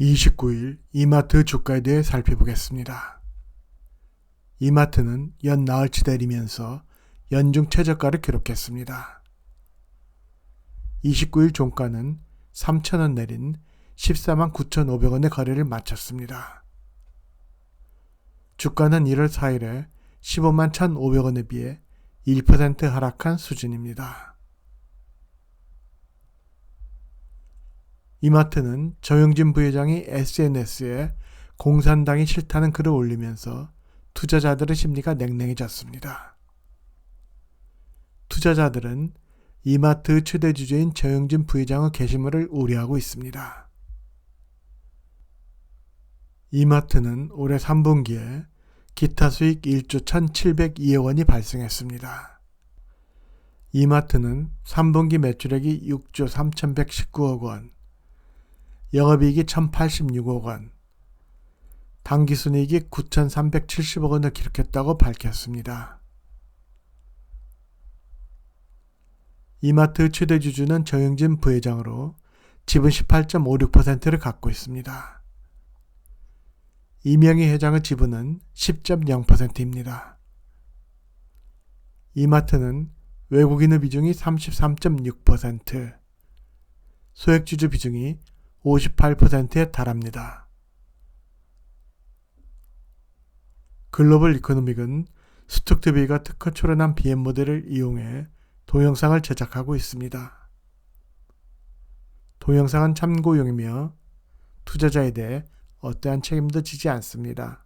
29일 이마트 주가에 대해 살펴보겠습니다. 이마트는 연 나흘치 내리면서 연중 최저가를 기록했습니다. 29일 종가는 3,000원 내린 14만 9,500원의 거래를 마쳤습니다. 주가는 1월 4일에 15만 1,500원에 비해 1% 하락한 수준입니다. 이마트는 정영진 부회장이 SNS에 공산당이 싫다는 글을 올리면서 투자자들의 심리가 냉랭해졌습니다. 투자자들은 이마트 최대 주주인 정영진 부회장의 게시물을 우려하고 있습니다. 이마트는 올해 3분기에 기타 수익 1조 1,702억 원이 발생했습니다. 이마트는 3분기 매출액이 6조 3,119억 원, 영업이익이 1,086억 원, 당기순이익이 9,370억 원을 기록했다고 밝혔습니다. 이마트 최대 주주는 정영진 부회장으로 지분 18.56%를 갖고 있습니다. 이명희 회장의 지분은 10.0%입니다. 이마트는 외국인의 비중이 33.6%, 소액주주 비중이 58%에 달합니다. 글로벌 이코노믹은 스톡트비가 특허 출원한 BM 모델을 이용해 동영상을 제작하고 있습니다. 동영상은 참고용이며 투자자에 대해 어떠한 책임도 지지 않습니다.